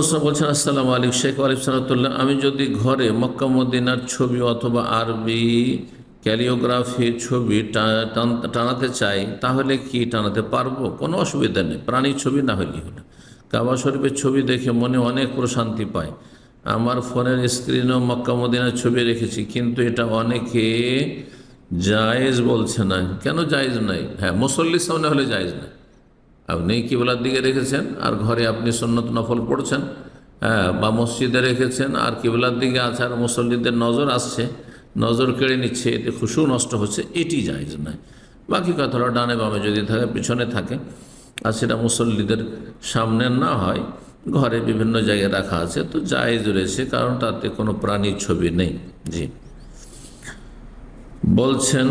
প্রশ্ন বলছেন, আসসালামু আলাইকুম শেখ আলিফ সালাতুল্লাহ আমি যদি ঘরে মক্কা, মদিনার ছবি অথবা আরবি ক্যালিওগ্রাফি ছবি টানাতে চাই, তাহলে কি টানাতে পারব? কোনো অসুবিধা নেই। প্রাণীর ছবি না হলেই হলো কাবা শরীফের ছবি দেখে মনে অনেক প্রশান্তি পায়। আমার ফোনের স্ক্রিনেও মক্কা, মদিনার ছবি রেখেছি, কিন্তু এটা অনেকে জায়েজ বলছে না। কেন জায়েজ নাই? হ্যাঁ মুসল্লির সামনে হলে জায়েজ নাই। আপনি কিবলার দিকে রেখেছেন? আর ঘরে আপনি সন্ন্যত নফল পড়ছেন হ্যাঁ, বা মসজিদে রেখেছেন আর কিবলার দিকে আছে? আর মুসল্লিদের নজর আসছে নজর কেড়ে নিচ্ছে এতে খুশু নষ্ট হচ্ছে এটি জায়জ নয়। বাকি কথাটা ডানে বামে যদি থাকে পিছনে থাকে আর সেটা মুসল্লিদের সামনে না হয় ঘরে বিভিন্ন জায়গায় রাখা আছে তো জায়েজ রয়েছে কারণ তাতে কোনো প্রাণীর ছবি নেই। জি। বলছেন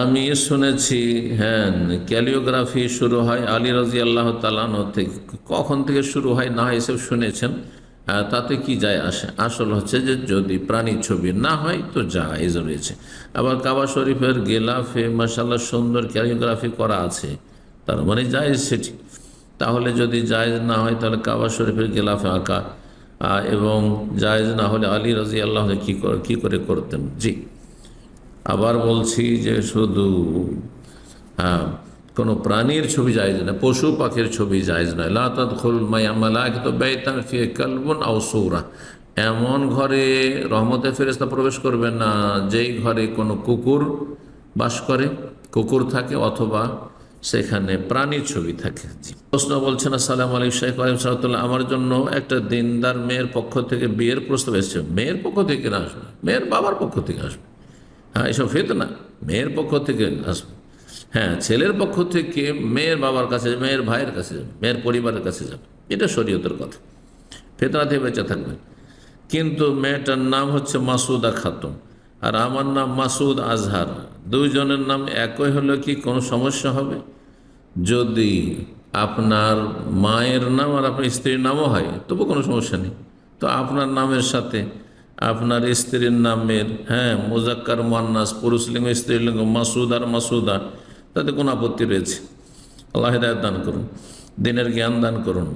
আমি শুনেছি হ্যাঁ ক্যালিওগ্রাফি শুরু হয় আলী রাজি আল্লাহ তালানো থেকে। কখন থেকে শুরু হয় না এসব শুনেছেন? তাতে কি যায় আসে? আসল হচ্ছে যে যদি প্রাণীর ছবি না হয় তো জায়েজ রয়েছে। আবার কাবা শরীফের গেলাফে মাসাল্লাহ সুন্দর ক্যালিওগ্রাফি করা আছে। তার মানে জায়েজ সেটি। তাহলে যদি জায়েজ না হয় তাহলে কাবা শরীফের গেলাফে আঁকা। এবং জায়েজ না হলে আলী রাজি আল্লাহ কী করে কী করে করতেন? জি। আবার বলছি যে শুধু হ্যাঁ কোনো প্রাণীর ছবি জায়জ নয়, পশু পাখির ছবি জায়জ নয়। লাতাত খুল মায়ামালাক তো ফিয়ে কালবন সৌরা। এমন ঘরে রহমতে ফেরেস্তা প্রবেশ করবে না, যেই ঘরে কোনো কুকুর বাস করে, কুকুর থাকে অথবা সেখানে প্রাণীর ছবি থাকে। প্রশ্ন বলছেন আসসালাম আলাইকুম শেখ আলিম সালাতুল্লাহ আমার জন্য একটা দিনদার মেয়ের পক্ষ থেকে বিয়ের প্রস্তাব এসেছে। মেয়ের পক্ষ থেকে না আসবে, মেয়ের বাবার পক্ষ থেকে আসবে। হ্যাঁ এসব ফেতনা মেয়ের পক্ষ থেকে আসবে হ্যাঁ ছেলের পক্ষ থেকে মেয়ের বাবার কাছে মেয়ের ভাইয়ের কাছে যাবে, মেয়ের পরিবারের কাছে যাবে। এটা শরীয়তের কথা। ফেতনা থেকে বেঁচে থাকবে কিন্তু মেয়েটার নাম হচ্ছে মাসুদা খাতুন। আর আমার নাম মাসুদ আজহার। দুইজনের নাম একই হলে কি কোনো সমস্যা হবে? যদি আপনার মায়ের নাম আর আপনার স্ত্রীর নামও হয়, তবু কোনো সমস্যা নেই। তো আপনার নামের সাথে আপনার স্ত্রীর নামের হ্যাঁ মোজাক্কার মান্নাস পুরুষলিঙ্গ স্ত্রীলিঙ্গ মাসুদ আর মাসুদা, তাতে কোনো আপত্তি রয়েছে? আল্লাহ হিদায়ত দান করুন, দিনের জ্ঞান দান করুন।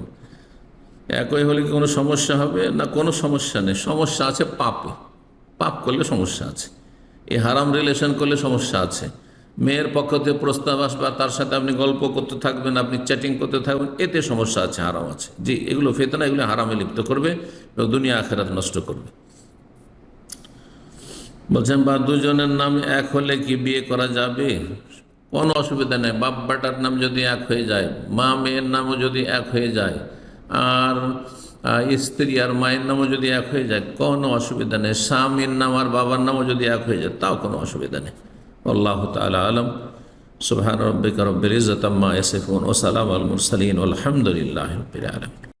একই হলে কি কোনো সমস্যা হবে? না, কোনো সমস্যা নেই। সমস্যা আছে পাপে। পাপ করলে সমস্যা আছে। এই হারাম রিলেশন করলে সমস্যা আছে। মেয়ের পক্ষ থেকে প্রস্তাব আসবে তার সাথে আপনি গল্প করতে থাকবেন, আপনি চ্যাটিং করতে থাকবেন, এতে সমস্যা আছে, হারাম আছে। জি, এগুলো ফেতনা, এগুলো হারামে লিপ্ত করবে এবং দুনিয়া আখেরাত নষ্ট করবে। বলছেন, বা দুজনের নাম এক হলে কি বিয়ে করা যাবে? কোনো অসুবিধা নেই। বাপ বেটার নাম যদি এক হয়ে যায়, মা মেয়ের নামও যদি এক হয়ে যায়, আর স্ত্রী আর মায়ের নামও যদি এক হয়ে যায়, কোনো অসুবিধা নেই। স্বামীর নাম আর বাবার নামও যদি এক হয়ে যায়, তাও কোনো অসুবিধা নেই। আল্লাহ তালা আলম। সুবহান রব্বিকা রব্বিল ইজ্জাতি আম্মা ইয়াসিফুন ওয়া সালামু আল মুরসালিন। আলহামদুলিল্লাহি রাব্বিল আলামিন।